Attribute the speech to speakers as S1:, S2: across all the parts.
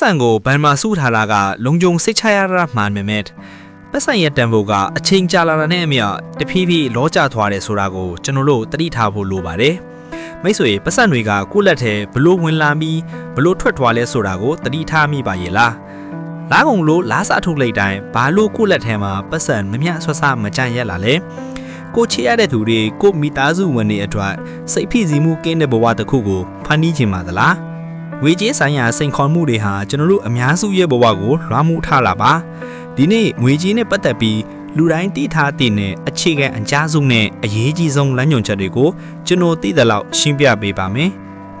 S1: စံကိုဘန်မှာစုထားတာကလုံခြုံစိတ်ချရတာမှန်ပေမဲ့ပတ်စံရဲ့တန်ဖိုးကအချိန်ကြာလာတာနဲ့အမျှတဖြည်းဖြည်းလောကျသွားတယ်ဆိုတာကိုကျွန်တော်တို့သတိထားဖို့လိုပါတယ်မိတ်ဆွေပတ်စံတွေကကိုယ့်လက်ထဲဘလို့ဝင်လာပြီးဘလို့ထွက်သွားလဲဆိုတာကိုသတိထားမိပါရဲ့လားလာကုန်လို့လားစာထုတ်လိုက်တိုင်းဘာလို့ကိုယ့်လက်ထဲမှာပတ်စံမမျှဆွဆမကြန့်ရက်လာလဲကိုချစ်ရတဲ့သူတွေကိုမိသားစုဝင်တွေအတွက်စိတ်ဖိစီးမှုကင်းတဲ့ဘဝတစ်ခုကိုဖန်တီးခြင်းပါသလား ငွေကြေးဆိုင်ရာစိန်ခေါ်မှုတွေဟာကျွန်တော်တို့အများစုရဲ့ဘဝကိုလွှမ်းမိုးထားလာပါဒီနေ့ငွေကြေးနဲ့ပတ်သက်ပြီးလူတိုင်းသိထားတဲ့နဲ့အခြေခံအကြားဆုံးနဲ့အရေးကြီးဆုံးလမ်းညွှန်ချက်တွေကိုကျွန်တော်သိတဲ့လောက်ရှင်းပြပေးပါမယ်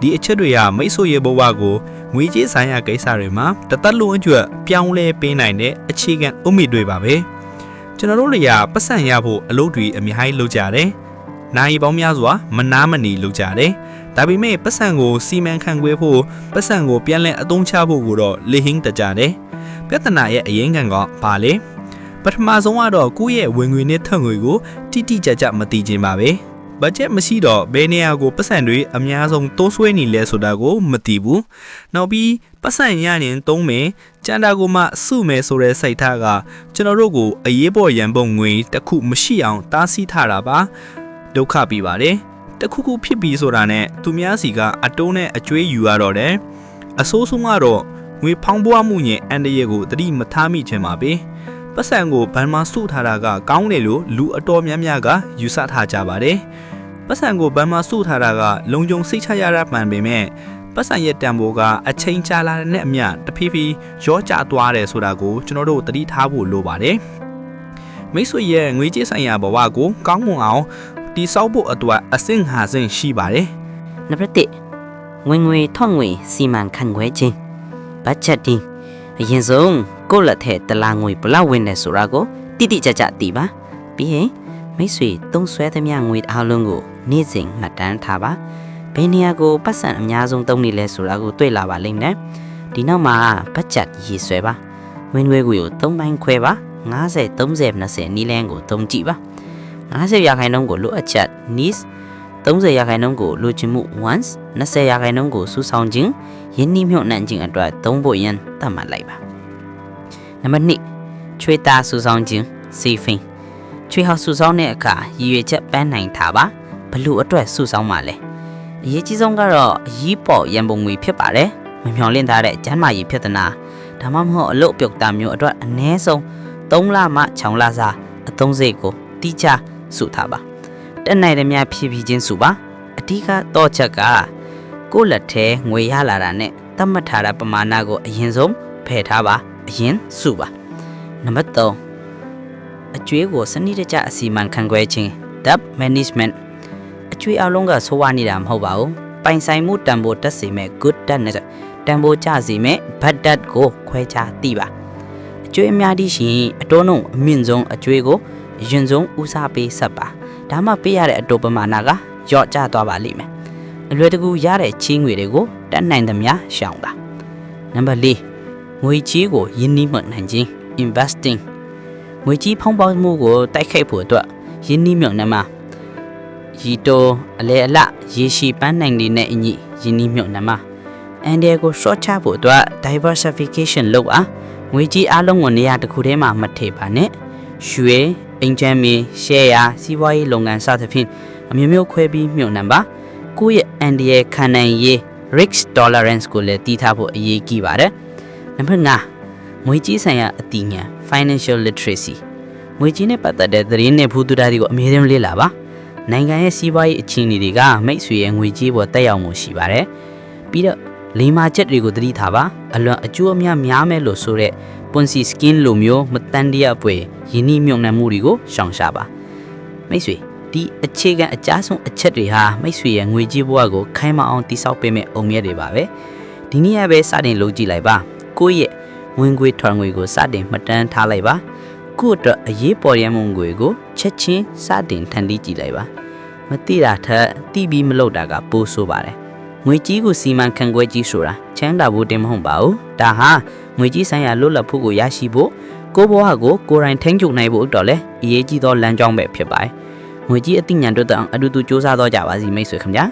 S1: ဒီအချက်တွေကမိတ်ဆွေရဲ့ဘဝကိုငွေကြေးဆိုင်ရာကိစ္စတွေမှာတသက်လုံးအကျွတ်ပြောင်းလဲပေးနိုင်တဲ့အခြေခံအုတ်မြစ်တွေပါပဲကျွန်တော်တို့တွေကပတ်စံရဖို့အလုပ်တွေအများကြီးလုပ်ကြတယ်။ နိုင်ပေါင်းများစွာမနာမနေလုပ်ကြတယ်။ဒါပေမဲ့ပတ်စံကိုစီမံခန့်ခွဲဖို့ပတ်စံကိုပြန်လည်အသုံးချဖို့ကိုတော့လေဟင်းတကြတယ်။ပြဿနာရဲ့အရင်ခံကဘာလဲ။ပထမဆုံးကတော့ကိုယ့်ရဲ့ဝင်ငွေနဲ့ထွက်ငွေကိုတိတိကျကျမသိခြင်းပါပဲ။ဘတ်ဂျက်မရှိတော့ဘယ်နေရာကိုပတ်စံတွေအများဆုံးတိုးဆွဲနေလဲဆိုတာကိုမသိဘူး။နောက်ပြီးပတ်စံရရင်သုံးမယ်။ကြံတာကိုမှစုမယ်ဆိုတဲ့စိတ်ထားကကျွန်တော်တို့ကိုအရေးပေါ်ရန်ပုံငွေတစ်ခုမရှိအောင်တားဆီးထားတာပါ။ ဒုက္ခပြီးပါတယ်။တစ်ခုခုဖြစ်ပြီးဆိုတာနဲ့သူများစီကအတိုးနဲ့အကျွေးယူရတော့တယ်။အဆိုးဆုံးကတော့ငွေဖောင်းပွားမှုညင်အန်တရကိုတတိမထားမိခြင်းပါပဲ။ပတ်စံကိုဘန်မှာစုထားတာကကောင်းတယ်လို့လူအတော်များများကယူဆထားကြပါတယ်။ပတ်စံကိုဘန်မှာစုထားတာကလုံခြုံစိတ်ချရတာမှန်ပေမဲ့ပတ်စံရဲ့တန်ဖိုးကအချိန်ကြာလာတဲ့အမျှတဖြည်းဖြည်းရောကျသွားတယ်ဆိုတာကိုကျွန်တော်တို့သတိထားဖို့လိုပါတယ်။မိတ်ဆွေရဲ့ငွေကြေးဆိုင်ရာဘဝကိုကောင်းမွန်အောင် တိဆောက်ဖို့အတွက်အဆင့်ဟာဆင့်ရှိပါတယ်
S2: နံပါတ်1ဝင်ငွေထွက်ငွေစီမံခန့်ခွဲခြင်းဘတ်ဂျက်တင်းအရင်ဆုံးကိုယ့်လက်ထဲတလားငွေဘလောက်ဝင်နေဆိုတာကိုတိတိကျကျသိပါပြီးရင်မိတ်ဆွေသုံးဆွဲသမျှငွေအားလုံးကိုနေ့စဉ်မှတ်တမ်းထားပါဘယ်နေရာကိုပတ်စံအများဆုံးသုံးနေလဲဆိုတာကိုတွေ့လာပါလိမ့်မယ်ဒီနောက်မှာဘတ်ဂျက်ရေးဆွဲပါဝင်ငွေကို3ပိုင်းခွဲပါ90 30 20နီးလန်းကိုသုံးကြည့်ပါ 90ရာခိုင်နှုန်းကိုလိုအပ်ချက် needs 30ရာခိုင်နှုန်းကိုလိုချင်မှု wants 20ရာခိုင်နှုန်းကိုစုဆောင်ခြင်းယင်းနှိမ့်မြုပ်နှံခြင်းအတွက်သုံးဖို့ရန်သတ်မှတ်လိုက်ပါနံပါတ်2ချွေတာစုဆောင်ခြင်း saving ချွေဟောက်စုဆောင်တဲ့အခါရည်ရွယ်ချက်ပန်းနိုင်တာပါဘလို့အတွက်စုဆောင်မှာလဲအရေးကြီးဆုံးကတော့အရေးပေါ်ရန်ပုံငွေဖြစ်ပါတယ်မမျှော်လင့်ထားတဲ့ကျန်းမာရေးပြဿနာဒါမှမဟုတ်အလုပ်အပြုတ်တာမျိုးအတွက်အ ਨੇ ဆုံး3လမှ6လစာအသုံးစရိတ်ကိုတိကျ စုထားပါတက်နိုင်တဲ့များဖြည်းဖြည်းချင်းစုပါအဓိကတော့ချက်ကကိုယ့်လက်ထဲငွေရလာတာနဲ့သတ်မှတ်ထားတဲ့ပမာဏကိုအရင်ဆုံးဖယ်ထားပါအရင်စုပါနံပါတ်3အကျွေးကိုစနစ်တကျအစီအမံခန့်ခွဲခြင်း debt management အကျွေးအလုံးကဆိုးဝါးနေတာမဟုတ်ပါဘူးပိုင်ဆိုင်မှုတန်ဖိုးတက်စေမဲ့ good debt နဲ့တန်ဖိုးကျစေမဲ့ bad debt ကိုခွဲခြားသိပါအကျွေးအများကြီးရှိရင်အတိုးနှုန်းအမြင့်ဆုံးအကျွေးကို အရင်ဆုံးဦးစားပေးဆက်ပါဒါမှပေးရတဲ့အတိုးပမာဏကယော့ကျသွားပါလိမ့်မယ်အလွယ်တကူရတဲ့ချီးငွေတွေကိုတတ်နိုင်သမျှရှောင်ပါနံပါတ်၄ငွေချေးကိုယင်းနှိမ့်နိုင်ခြင်း investing ငွေကြီးဖောင်းပေါင်းမှုကိုတိုက်ခိုက်ဖို့အတွက်ယင်းနှိမ့်မြုံနှမှာရီတိုအလဲအလရေရှည်ပန်းနိုင်နေတဲ့အညီယင်းနှိမ့်မြုံနှမှာအန်ဒီကို short ချဖို့အတွက် diversification လုပ်ပါငွေကြီးအလုံးကိုနေရာတစ်ခုထဲမှာမထည့်ပါနဲ့ရွှေ အင်ဂျန်မီရှယ်ယာစီးပွားရေးလုပ်ငန်းစသဖြင့်အမျိုးမျိုးခွဲပြီးမြုံနှံပါကိုယ့်ရဲ့အန်ဒီရဲ့ခံနိုင်ရေး risk tolerance ကိုလည်းတည်ထားဖို့အရေးကြီးပါတယ်နံပါတ်5ငွေကြီးဆိုင်ရာအသိဉာဏ် financial literacy ငွေကြီးနဲ့ပတ်သက်တဲ့သတင်းနဲ့ဖူးတူတာတွေကိုအမြဲတမ်းလေ့လာပါနိုင်ငံရဲ့စီးပွားရေးအခြေအနေတွေကမိတ်ဆွေရဲ့ငွေကြေးပေါ်တက်ရောက်မှုရှိပါတယ်ပြီးတော့ လိမ္မာချက်တွေကိုသတိထားပါအလွန်အကျိုးအများများမယ်လို့ဆိုတဲ့ Ponzi scheme လိုမျိုးမတန်တရားပွဲယင်းနှိမြုံနှံမှုတွေကိုရှောင်ရှားပါမိတ်ဆွေဒီအခြေခံအကြဆုံးအချက်တွေဟာမိတ်ဆွေရဲ့ငွေကြေးဘဝကိုခိုင်မာအောင်တိစောက်ပေးမဲ့အုံမြက်တွေပါပဲဒီနည်းရပဲစတင်လုပ်ကြည့်လိုက်ပါကိုယ့်ရဲ့ဝင်ငွေထွက်ငွေကိုစတင်မှတ်တမ်းထားလိုက်ပါကိုယ့်အတွက်အရေးပေါ်ရမှုငွေကိုချက်ချင်းစတင်ထန်တီးကြည့်လိုက်ပါမသိတာထက်တိပြီးမလုပ်တာကပိုဆိုးပါတယ် ငွေကြီးကိုစီမံခန့်ခွဲကြီးဆိုတာချမ်းသာဖို့တင်မဟုတ်ပါဘူးဒါဟာငွေကြီးဆိုင်ရာလွတ်လပ်ဖို့ကိုရရှိဖို့ကိုဘဝကိုကိုယ်တိုင်ထိန်းချုပ်နိုင်ဖို့တော့လေအရေးကြီးသောလမ်းကြောင်းပဲဖြစ်ပါတယ်ငွေကြီးအသိဉာဏ်တို့တောင်အတူတူစူးစမ်းတော့ကြပါစီမိတ်ဆွေခင်ဗျာ